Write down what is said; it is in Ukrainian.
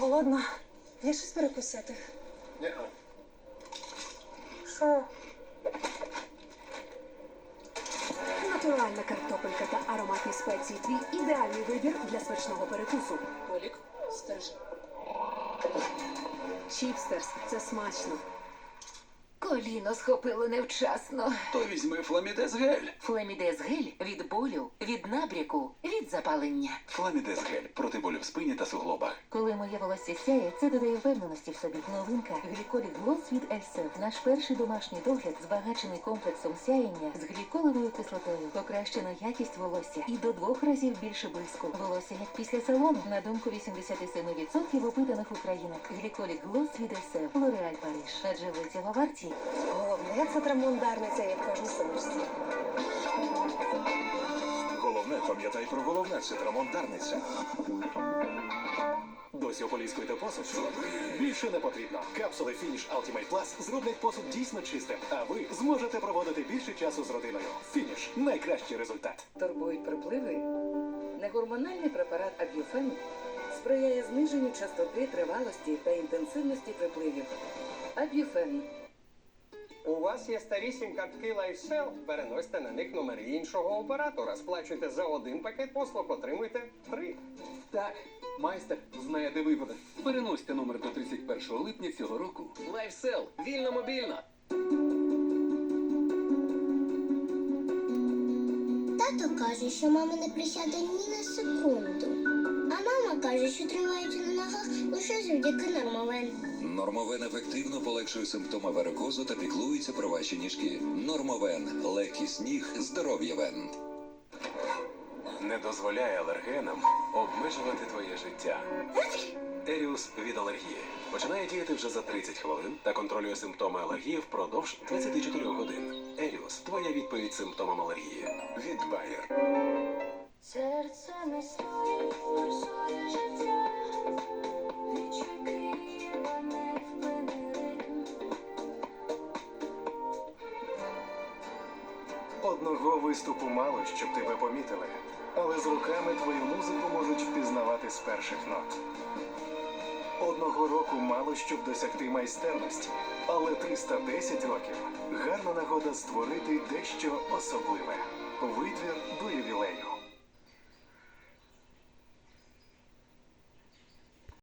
голодна. Є щось перекусити? Ні. Що? Натуральна картопелька та ароматні спеції твій ідеальний вибір для смачного перекусу. Полік, стережи. Чіпстерс це смачно. Коліно схопило невчасно. То візьми фламідез гель. Гель від болю, від набряку, від запалення. Фламідез гель проти болю в спині та суглобах. Коли моє волосся сяє, це додає впевненості в собі. Новинка гліколік Глос від Ельсев. Наш перший домашній догляд збагачений комплексом сяєння з гліколовою кислотою. Покращена якість волосся і до двох разів більше блиску. Волосся як після салону. На думку 87% опитаних українок. Гліколік Глос від Ельсев. Лореаль Париж. Адже ви цього варті. Головне, це трамондарниця, як кажу сумочці. Головне, пам'ятай про головне, це трамондарниця. Досі ополіскуєте посуд? Більше не потрібно. Капсули Finish Ultimate Plus зроблять посуд дійсно чистим, а ви зможете проводити більше часу з родиною. Finish – найкращий результат. турбують припливи, негормональний препарат Аб'юфен сприяє зниженню частоти, тривалості та інтенсивності припливів. Аб'юфен У вас є старі сім-картки LifeSell? Переносьте на них номери іншого оператора. Сплачуйте за один пакет послуг, отримуйте три. Так, майстер знає, де випаде. Переносьте номер до 31 липня цього року. LifeSell. Вільно мобільно. Тато каже, що мама не присяде ні на секунду. А мама каже, що тримається на ногах лише завдяки нормовен. Нормовен ефективно полегшує симптоми варикозу та піклується про ваші ніжки. Нормовен легкість ніг, здоров'я вен. Не дозволяй алергенам обмежувати твоє життя. Еріус від алергії починає діяти вже за 30 хвилин та контролює симптоми алергії впродовж 24 годин. Еріус твоя відповідь симптомам алергії. Від Bayer. Серце не Одного виступу мало, щоб тебе помітили. Але з руками твою музику можуть впізнавати з перших нот. Одного року мало, щоб досягти майстерності, але 310 років гарна нагода створити дещо особливе. Витвір до ювілею.